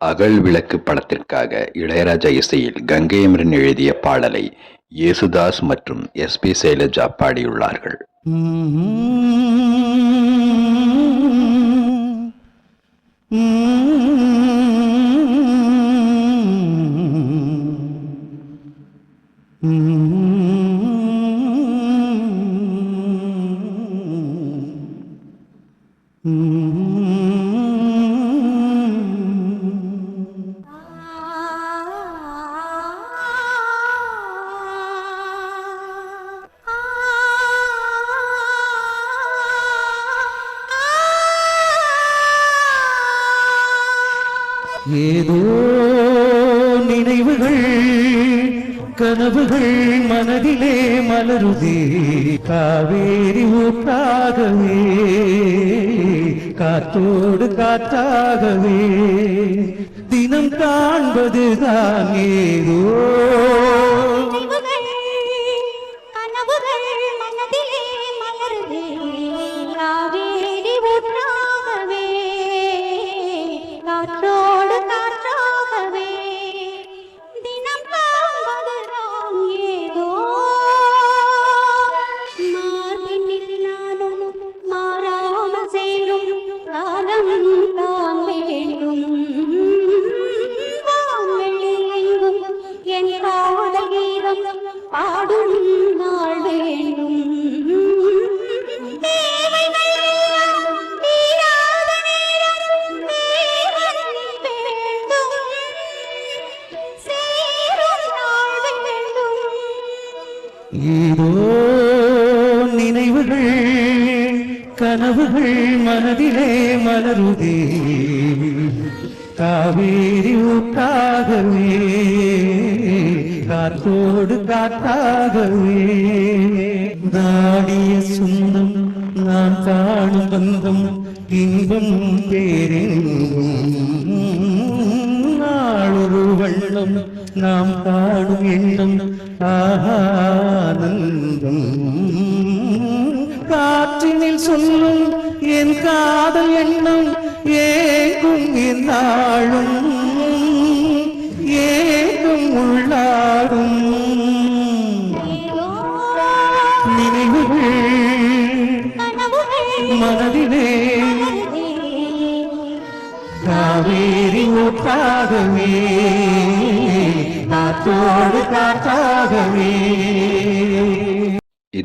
அகல் விளக்கு படத்திற்காக இளையராஜா இசையில் கங்கையமரன் எழுதிய பாடலை யேசுதாஸ் மற்றும் எஸ் பி சைலஜா பாடியுள்ளார்கள். Mm-hmm. ஏதோ நினைவுகள் கனவுகள் மனதிலே மலருதே. காவேரி ஊற்றாகவே காத்தோடு காற்றாகவே. தினம் காண்பதுதான் ஏதோ ஏதோ நினைவுகள் கனவுகள் மனதிலே மலருதே. காவேரி ஊட்டாகவே காத்தோடு காட்டாகவே நாடிய சொந்தம் நான் காணும் பந்தம் இன்பம் பேரெங்கும் நாளொரு வண்ணம் நாம் காணும் எண்ணம் ஆஹா. ஆனந்தம் காற்றினில் சொல்லும் என் காதல் எண்ணம் ஏங்கும் என்னாலும் ஏங்கும் உள்ளாடும் நினைவுகள் மனதிலே காவேரி ஊற்றாகவே காத்தோடு காற்றாகவே.